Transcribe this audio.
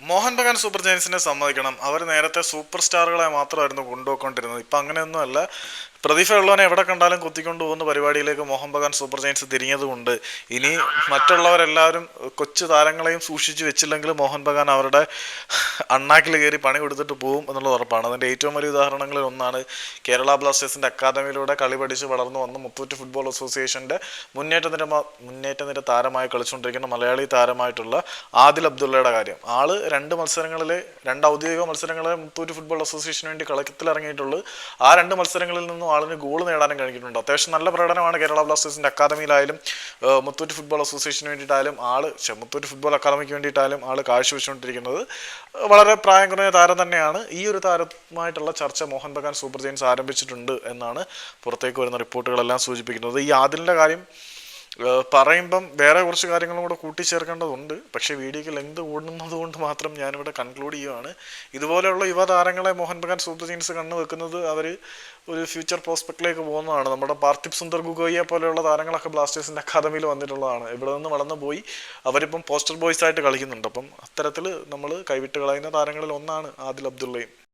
Mohan Bagan super ജയൻസിനെ സമ്മതിക്കണം. അവർ നേരത്തെ super സ്റ്റാറുകളെ മാത്രമായിരുന്നു കൊണ്ടുപോയിക്കൊണ്ടിരുന്നത്. ഇപ്പം അങ്ങനെയൊന്നുമല്ല പ്രദീപ ഉള്ളവനെ എവിടെ കണ്ടാലും കുത്തിക്കൊണ്ടു പോകുന്ന പരിപാടിയിലേക്ക് മോഹൻ ബഗാൻ സൂപ്പർ ജയൻസ് തിരിഞ്ഞതുകൊണ്ട് ഇനി മറ്റുള്ളവരെല്ലാവരും കൊച്ചു താരങ്ങളെയും സൂക്ഷിച്ചു വെച്ചില്ലെങ്കിൽ മോഹൻ ബഗാൻ അവരുടെ അണ്ണാക്കിൽ കയറി പണി കൊടുത്തിട്ട് പോകും എന്നുള്ള ഉറപ്പാണ്. അതിന്റെ ഏറ്റവും വലിയ ഉദാഹരണങ്ങളിൽ ഒന്നാണ് കേരള ബ്ലാസ്റ്റേഴ്സിന്റെ അക്കാദമിയിലൂടെ കളി പഠിച്ച് വളർന്നു വന്ന മുത്തൂറ്റ് ഫുട്ബോൾ അസോസിയേഷന്റെ മുന്നേറ്റ നിര മുന്നേറ്റ നിര താരമായി കളിച്ചുകൊണ്ടിരിക്കുന്ന മലയാളി താരമായിട്ടുള്ള ആദിൽ അബ്ദുള്ളയുടെ കാര്യം. ആൾ രണ്ട് മത്സരങ്ങളിൽ രണ്ട് ഔദ്യോഗിക മത്സരങ്ങളെ മുത്തൂറ്റ് ഫുട്ബോൾ അസോസിയേഷന് വേണ്ടി കളത്തിലിറങ്ങിയിട്ടുള്ളൂ ആ രണ്ട് മത്സരങ്ങളിൽ നിന്നും ആളിന് ഗോൾ നേടാനും കഴിഞ്ഞിട്ടുണ്ട്? അത്യാവശ്യം നല്ല പ്രകടനമാണ് കേരള ബ്ലാസ്റ്റേഴ്സിന്റെ അക്കാദമിയിലായാലും മുത്തൂറ്റ് ഫുട്ബോൾ അസോസിയേഷന് വേണ്ടിയിട്ടായാലും ആൾ മുത്തൂറ്റ് ഫുട്ബോൾ അക്കാദമിക്ക് വേണ്ടിയിട്ടായാലും ആൾ കാഴ്ചവെച്ചുകൊണ്ടിരിക്കുന്നത് വളരെ പ്രായം കുറഞ്ഞ താരം തന്നെയാണ്. ഈ ഒരു താരമായിട്ടുള്ള ചർച്ച മോഹൻ ബഗാൻ സൂപ്പർ ജെയിൻസ് ആരംഭിച്ചിട്ടുണ്ട് എന്നാണ് പുറത്തേക്ക് വരുന്ന റിപ്പോർട്ടുകളെല്ലാം സൂചിപ്പിക്കുന്നത്. ഈ ആദിലിന്റെ കാര്യം പറയുമ്പം വേറെ കുറച്ച് കാര്യങ്ങളും കൂടെ കൂട്ടിച്ചേർക്കേണ്ടതുണ്ട്. പക്ഷേ വീഡിയോയ്ക്ക് ലെങ്ത് കൂടുന്നത് കൊണ്ട് മാത്രം ഞാനിവിടെ കൺക്ലൂഡ് ചെയ്യുവാണ്. ഇതുപോലെയുള്ള യുവതാരങ്ങളെ മോഹൻ ബഗാൻ സൂപ്പർ ജീൻസ് കണ്ണു വെക്കുന്നത് അവർ ഒരു ഫ്യൂച്ചർ പ്രോസ്പെക്റ്റിലേക്ക് പോകുന്നതാണ്. നമ്മുടെ പാർത്ഥിപ് സുന്ദർ ഗുഗോയെ പോലെയുള്ള താരങ്ങളൊക്കെ ബ്ലാസ്റ്റേഴ്സിന്റെ അക്കാദമിയിൽ വന്നിട്ടുള്ളതാണ്. ഇവിടെ നിന്ന് വളർന്നു പോയി. അവരിപ്പം പോസ്റ്റർ ബോയ്സ് ആയിട്ട് കളിക്കുന്നുണ്ട്. അപ്പം അത്തരത്തിൽ നമ്മൾ കൈവിട്ട് കളയുന്ന താരങ്ങളിൽ ഒന്നാണ് ആദിൽ അബ്ദുള്ളയും.